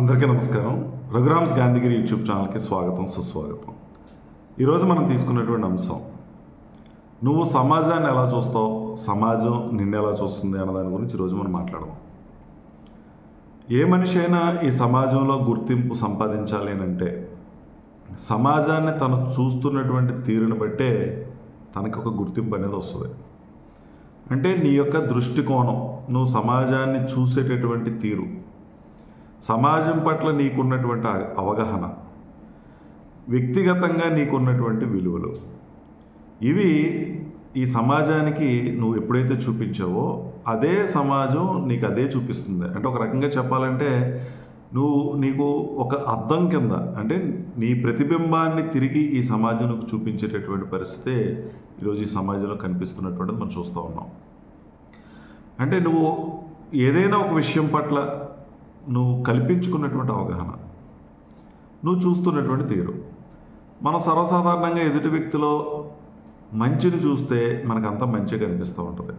అందరికీ నమస్కారం. రఘురామ్స్ గాంధీగిరి యూట్యూబ్ ఛానల్కి స్వాగతం సుస్వాగతం. ఈరోజు మనం తీసుకున్నటువంటి అంశం నువ్వు సమాజాన్ని ఎలా చూస్తావు సమాజం నిన్ను ఎలా చూస్తుంది అన్న దాని గురించి ఈరోజు మనం మాట్లాడదాం. ఏ మనిషి అయినా ఈ సమాజంలో గుర్తింపు సంపాదించాలి అని అంటే సమాజాన్ని తను చూస్తున్నటువంటి తీరుని బట్టే తనకు ఒక గుర్తింపు అనేది వస్తుంది. అంటే నీ యొక్క దృష్టికోణం నువ్వు సమాజాన్ని చూసేటటువంటి తీరు సమాజం పట్ల నీకున్నటువంటి అ- అవగాహన వ్యక్తిగతంగా నీకున్నటువంటి విలువలు ఇవి ఈ సమాజానికి నువ్వు ఎప్పుడైతే చూపించావో అదే సమాజం నీకు అదే చూపిస్తుంది. అంటే ఒక రకంగా చెప్పాలంటే నువ్వు నీకు ఒక అద్దం కింద అంటే నీ ప్రతిబింబాన్ని తిరిగి ఈ సమాజంకు చూపించేటటువంటి పరిస్థితే ఈరోజు ఈ సమాజంలో కనిపిస్తున్నటువంటిది మనం చూస్తూ ఉన్నాం. అంటే నువ్వు ఏదైనా ఒక విషయం పట్ల నువ్వు కల్పించుకున్నటువంటి అవగాహన. నువ్వు చూస్తున్నటువంటి తీరు. మనం సర్వసాధారణంగా ఎదుటి వ్యక్తిలో మంచిని చూస్తే మనకంతా మంచిగా కనిపిస్తూ ఉంటుంది.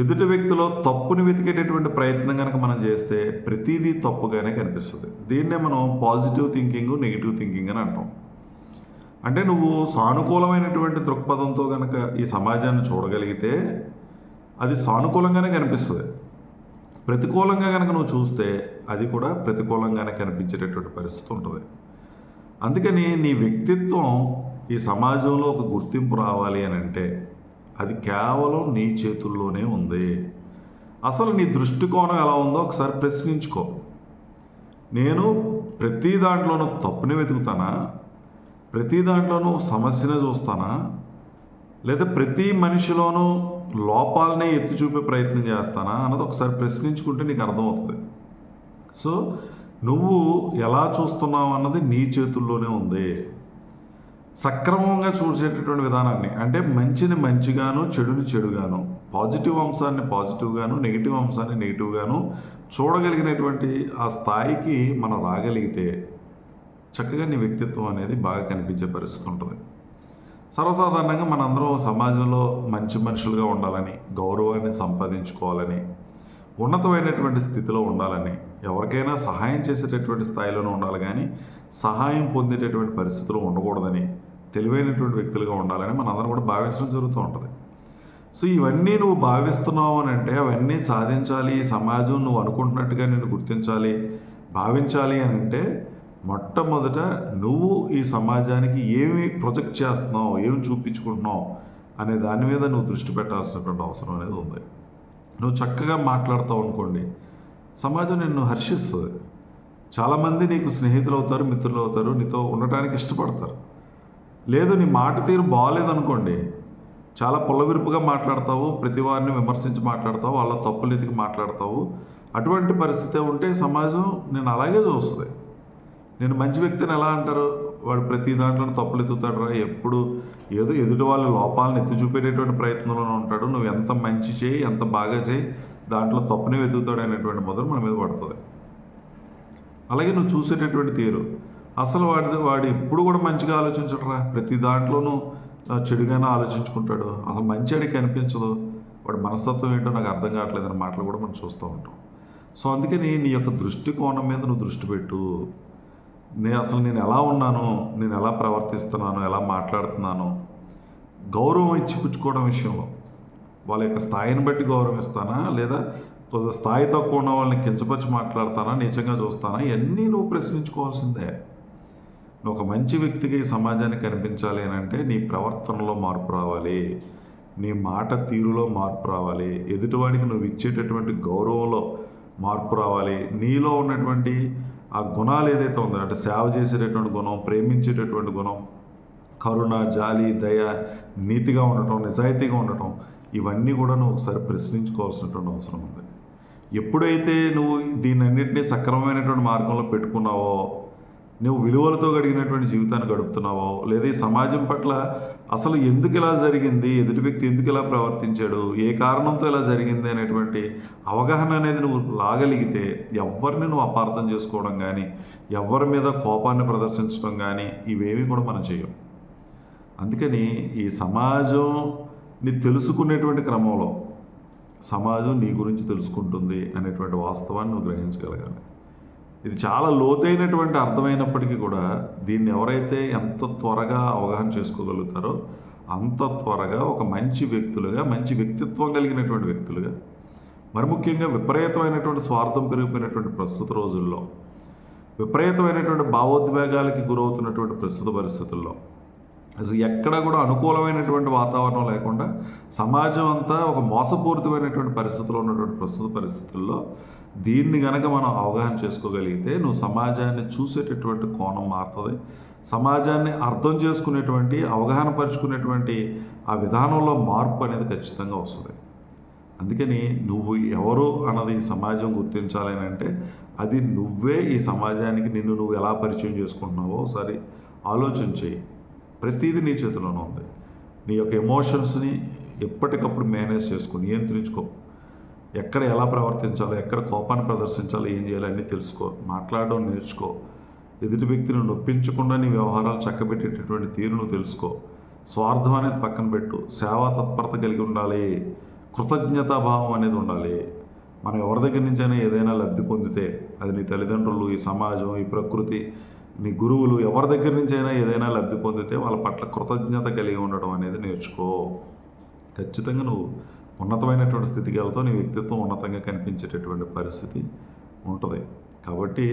ఎదుటి వ్యక్తిలో తప్పుని వెతికేటటువంటి ప్రయత్నం కనుక మనం చేస్తే ప్రతిదీ తప్పుగానే కనిపిస్తుంది. దీన్నే మనం పాజిటివ్ థింకింగ్ నెగిటివ్ థింకింగ్ అని అంటాం. అంటే నువ్వు సానుకూలమైనటువంటి దృక్పథంతో కనుక ఈ సమాజాన్ని చూడగలిగితే అది సానుకూలంగానే కనిపిస్తుంది. ప్రతికూలంగా కనుక నువ్వు చూస్తే అది కూడా ప్రతికూలంగానే కనిపించేటటువంటి పరిస్థితి ఉంటుంది. అందుకని నీ వ్యక్తిత్వం ఈ సమాజంలో ఒక గుర్తింపు రావాలి అని అంటే అది కేవలం నీ చేతుల్లోనే ఉంది. అసలు నీ దృష్టికోణం ఎలా ఉందో ఒకసారి ప్రశ్నించుకో. నేను ప్రతి దాంట్లోనూ తప్పుని వెతుకుతానా? ప్రతి దాంట్లోనూ సమస్యనే చూస్తానా? లేదా ప్రతి మనిషిలోనూ లోపాలనే ఎత్తి చూపే ప్రయత్నం చేస్తానా అన్నది ఒకసారి ప్రశ్నించుకుంటే నీకు అర్థమవుతుంది. సో నువ్వు ఎలా చూస్తున్నావు అన్నది నీ చేతుల్లోనే ఉంది. సక్రమంగా చూసేటటువంటి విధానాన్ని అంటే మంచిని మంచిగాను చెడుని చెడుగాను పాజిటివ్ అంశాన్ని పాజిటివ్గాను నెగిటివ్ అంశాన్ని నెగిటివ్గాను చూడగలిగినటువంటి ఆ స్థాయికి మనం రాగలిగితే చక్కగా నీ వ్యక్తిత్వం అనేది బాగా కనిపించే పరిస్థితి ఉంటుంది. సర్వసాధారణంగా మనందరం సమాజంలో మంచి మనుషులుగా ఉండాలని గౌరవాన్ని సంపాదించుకోవాలని ఉన్నతమైనటువంటి స్థితిలో ఉండాలని ఎవరికైనా సహాయం చేసేటటువంటి స్థాయిలోనే ఉండాలి కానీ సహాయం పొందేటటువంటి పరిస్థితులు ఉండకూడదని తెలివైనటువంటి వ్యక్తులుగా ఉండాలని మనందరం కూడా భావించడం జరుగుతూ ఉంటుంది. సో ఇవన్నీ నువ్వు భావిస్తున్నావు అని అంటే అవన్నీ సాధించాలి సమాజం నువ్వు అనుకుంటున్నట్టుగా నేను గుర్తించాలి భావించాలి అని అంటే మొట్టమొదట నువ్వు ఈ సమాజానికి ఏమి ప్రొజెక్ట్ చేస్తున్నావు ఏమి చూపించుకుంటున్నావు అనే దాని మీద నువ్వు దృష్టి పెట్టాల్సినటువంటి అవసరం అనేది ఉంది. నువ్వు చక్కగా మాట్లాడతావు అనుకోండి సమాజం నిన్ను హర్షిస్తుంది. చాలామంది నీకు స్నేహితులు అవుతారు మిత్రులు అవుతారు నీతో ఉండటానికి ఇష్టపడతారు. లేదు నీ మాట తీరు బాగాలేదనుకోండి చాలా పుల్లవిరుపుగా మాట్లాడతావు ప్రతి వారిని విమర్శించి మాట్లాడతావు వాళ్ళ తప్పులు ఎతికి మాట్లాడతావు. అటువంటి పరిస్థితి ఉంటే సమాజం నేను అలాగే చూస్తుంది. నేను మంచి వ్యక్తిని ఎలా అంటారు? వాడు ప్రతి దాంట్లో తప్పులు ఎత్తుతాడు రా ఎప్పుడు ఏదో ఎదుటి వాళ్ళ లోపాలను ఎత్తి చూపేటటువంటి ప్రయత్నంలోనే ఉంటాడు. నువ్వు ఎంత మంచి చేయి ఎంత బాగా చేయి దాంట్లో తప్పుని వెతుకుతాడు అనేటువంటి మొదలు మన మీద పడుతుంది. అలాగే నువ్వు చూసేటటువంటి తీరు. అసలు వాడి వాడు ఎప్పుడు కూడా మంచిగా ఆలోచించడరా. ప్రతి దాంట్లోనూ చెడుగానే ఆలోచించుకుంటాడు. అసలు మంచి అడిగి కనిపించదు వాడి మనస్తత్వం ఏంటో నాకు అర్థం కావట్లేదు అనే మాటలు కూడా మనం చూస్తూ ఉంటాం. సో అందుకని నీ యొక్క దృష్టికోణం మీద నువ్వు దృష్టి పెట్టు. నేను అసలు నేను ఎలా ఉన్నాను? నేను ఎలా ప్రవర్తిస్తున్నాను? ఎలా మాట్లాడుతున్నాను? గౌరవం ఇచ్చిపుచ్చుకోవడం విషయంలో. వాళ్ళ యొక్క స్థాయిని బట్టి గౌరవిస్తానా లేదా కొద్ది స్థాయి తక్కువ ఉన్న వాళ్ళని కించపరిచి మాట్లాడతానా? నీచంగా చూస్తానా? ఇవన్నీ నువ్వు ప్రశ్నించుకోవాల్సిందే. నువ్వు ఒక మంచి వ్యక్తిగా ఈ సమాజానికి కనిపించాలి అని అంటే నీ ప్రవర్తనలో మార్పు రావాలి. నీ మాట తీరులో మార్పు రావాలి. ఎదుటివాడికి నువ్వు ఇచ్చేటటువంటి గౌరవంలో మార్పు రావాలి. నీలో ఉన్నటువంటి ఆ గుణాలు ఏదైతే ఉందో అంటే సేవ చేసేటటువంటి గుణం ప్రేమించేటటువంటి గుణం కరుణ జాలి దయ నీతిగా ఉండటం నిజాయితీగా ఉండటం ఇవన్నీ కూడా నువ్వు ఒకసారి ప్రశ్నించుకోవాల్సినటువంటి అవసరం ఉంది. ఎప్పుడైతే నువ్వు దీనన్నింటినీ సక్రమమైనటువంటి మార్గంలో పెట్టుకున్నావో నువ్వు విలువలతో గడిగినటువంటి జీవితాన్ని గడుపుతున్నావో లేదా ఈ సమాజం పట్ల అసలు ఎందుకు ఇలా జరిగింది? ఎదుటి వ్యక్తి ఎందుకు ఇలా ప్రవర్తించాడు? ఏ కారణంతో ఇలా జరిగింది అనేటువంటి అవగాహన అనేది నువ్వు లాగలిగితే ఎవరిని నువ్వు అపార్థం చేసుకోవడం కానీ ఎవరి మీద కోపాన్ని ప్రదర్శించడం కానీ ఇవేవి కూడా మనం చేయం అందుకని ఈ సమాజంని తెలుసుకునేటువంటి క్రమంలో సమాజం నీ గురించి తెలుసుకుంటుంది అనేటువంటి వాస్తవాన్ని నువ్వు గ్రహించగలగాలి. ఇది చాలా లోతైనటువంటి అర్థమైనప్పటికీ కూడా దీన్ని ఎవరైతే ఎంత త్వరగా అవగాహన చేసుకోగలుగుతారో అంత త్వరగా ఒక మంచి వ్యక్తులుగా మంచి వ్యక్తిత్వం కలిగినటువంటి వ్యక్తులుగా మరి ముఖ్యంగా విపరీతమైనటువంటి స్వార్థం పెరిగిపోయినటువంటి ప్రస్తుత రోజుల్లో విపరీతమైనటువంటి భావోద్వేగాలకి గురవుతున్నటువంటి ప్రస్తుత పరిస్థితుల్లో అసలు ఎక్కడ కూడా అనుకూలమైనటువంటి వాతావరణం లేకుండా సమాజం అంతా ఒక మోసపూరితమైనటువంటి పరిస్థితుల్లో ఉన్నటువంటి ప్రస్తుత పరిస్థితుల్లో దీన్ని గనక మనం అవగాహన చేసుకోగలిగితే నువ్వు సమాజాన్ని చూసేటటువంటి కోణం మారుతుంది. సమాజాన్ని అర్థం చేసుకునేటువంటి అవగాహన పరుచుకునేటువంటి ఆ విధానంలో మార్పు అనేది ఖచ్చితంగా వస్తుంది. అందుకని నువ్వు ఎవరు అన్నది ఈ సమాజం గుర్తించాలని అంటే అది నువ్వే ఈ సమాజానికి నిన్ను నువ్వు ఎలా పరిచయం చేసుకుంటున్నావో ఒకసారి ఆలోచన చేయి. ప్రతిదీ నీ చేతిలోనే ఉంది. నీ యొక్క ఎమోషన్స్ని ఎప్పటికప్పుడు మేనేజ్ చేసుకో నియంత్రించుకో. ఎక్కడ ఎలా ప్రవర్తించాలో ఎక్కడ కోపాన్ని ప్రదర్శించాలో ఏం చేయాలో అన్నీ తెలుసుకో మాట్లాడడం నేర్చుకో. ఎదుటి వ్యక్తిని నొప్పించకుండా నీ వ్యవహారాలు చక్కబెట్టేటటువంటి తీరును తెలుసుకో. స్వార్థం అనేది పక్కన పెట్టు. సేవా తత్పరత కలిగి ఉండాలి. కృతజ్ఞతాభావం అనేది ఉండాలి. మనం ఎవరి దగ్గర నుంచైనా ఏదైనా లబ్ధి పొందితే అది నీ తల్లిదండ్రులు ఈ సమాజం ఈ ప్రకృతి నీ గురువులు ఎవరి దగ్గర నుంచైనా ఏదైనా లబ్ధి పొందితే వాళ్ళ పట్ల కృతజ్ఞత కలిగి ఉండడం అనేది నేర్చుకో. ఖచ్చితంగా నువ్వు ఉన్నతమైనటువంటి స్థితికి వెళ్తావు నీ వ్యక్తిత్వం ఉన్నతంగా కనిపించేటటువంటి పరిస్థితి ఉంటుంది. కాబట్టి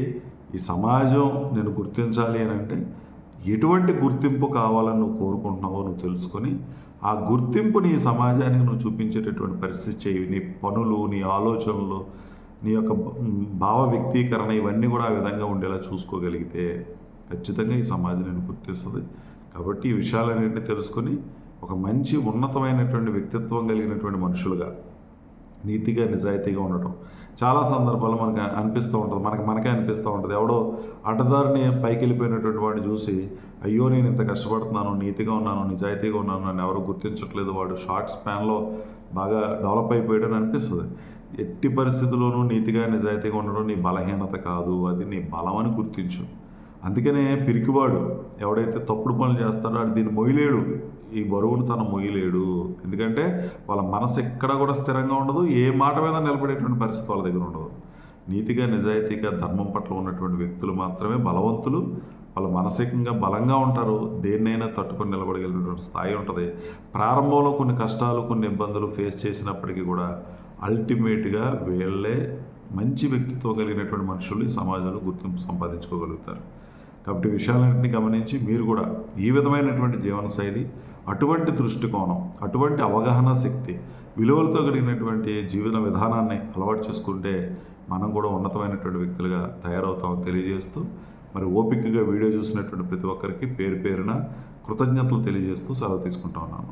ఈ సమాజం నేను గుర్తించాలి అని అంటే ఎటువంటి గుర్తింపు కావాలని నువ్వు కోరుకుంటున్నావో నువ్వు తెలుసుకొని ఆ గుర్తింపు నీ సమాజానికి నువ్వు చూపించేటటువంటి పరిస్థితి చేయి. నీ పనులు నీ ఆలోచనలు నీ యొక్క భావ వ్యక్తీకరణ ఇవన్నీ కూడా ఆ విధంగా ఉండేలా చూసుకోగలిగితే ఖచ్చితంగా ఈ సమాజం నేను గుర్తిస్తుంది. కాబట్టి ఈ విషయాలన్నింటినీ తెలుసుకొని ఒక మంచి ఉన్నతమైనటువంటి వ్యక్తిత్వం కలిగినటువంటి మనుషులుగా నీతిగా నిజాయితీగా ఉండటం. చాలా సందర్భాల్లో మనకు అనిపిస్తూ ఉంటుంది. మనకి మనకే అనిపిస్తూ ఉంటుంది. ఎవడో అటదారిని పైకి వెళ్ళిపోయినటువంటి వాడిని చూసి అయ్యో నేను ఇంత కష్టపడుతున్నాను నీతిగా ఉన్నాను నిజాయితీగా ఉన్నాను నన్ను ఎవరు గుర్తించట్లేదు. వాడు షార్ట్ స్పాన్లో బాగా డెవలప్ అయిపోయాడని అనిపిస్తుంది. ఎట్టి పరిస్థితుల్లోనూ నీతిగా నిజాయితీగా ఉండడం నీ బలహీనత కాదు. అది నీ బలం అని గుర్తించు. అందుకనే పిరికివాడు ఎవడైతే తప్పుడు పనులు చేస్తాడో అది దీన్ని మొయ్యలేడు. ఈ బరువును తన మొయ్యలేడు. ఎందుకంటే వాళ్ళ మనసు ఎక్కడ కూడా స్థిరంగా ఉండదు ఏ మాట మీద నిలబడేటువంటి పరిస్థితి వాళ్ళ దగ్గర ఉండదు. నీతిగా నిజాయితీగా ధర్మం పట్ల ఉన్నటువంటి వ్యక్తులు మాత్రమే బలవంతులు. వాళ్ళు మానసికంగా బలంగా ఉంటారు. దేన్నైనా తట్టుకొని నిలబడగలిగినటువంటి స్థాయి ఉంటుంది. ప్రారంభంలో కొన్ని కష్టాలు కొన్ని ఇబ్బందులు ఫేస్ చేసినప్పటికీ కూడా అల్టిమేట్గా వీళ్ళే మంచి వ్యక్తిత్వం కలిగినటువంటి మనుషులు ఈ సమాజంలో గుర్తింపు సంపాదించుకోగలుగుతారు. కాబట్టి విషయాలన్నింటినీ గమనించి మీరు కూడా ఈ విధమైనటువంటి జీవనశైలి అటువంటి దృష్టికోణం అటువంటి అవగాహన శక్తి విలువలతో కలిగినటువంటి జీవన విధానాన్ని అలవాటు చేసుకుంటే మనం కూడా ఉన్నతమైనటువంటి వ్యక్తులుగా తయారవుతామని తెలియజేస్తూ మరి ఓపికగా వీడియో చూసినటువంటి ప్రతి ఒక్కరికి పేరు పేరున కృతజ్ఞతలు తెలియజేస్తూ సెలవు తీసుకుంటా ఉన్నాను.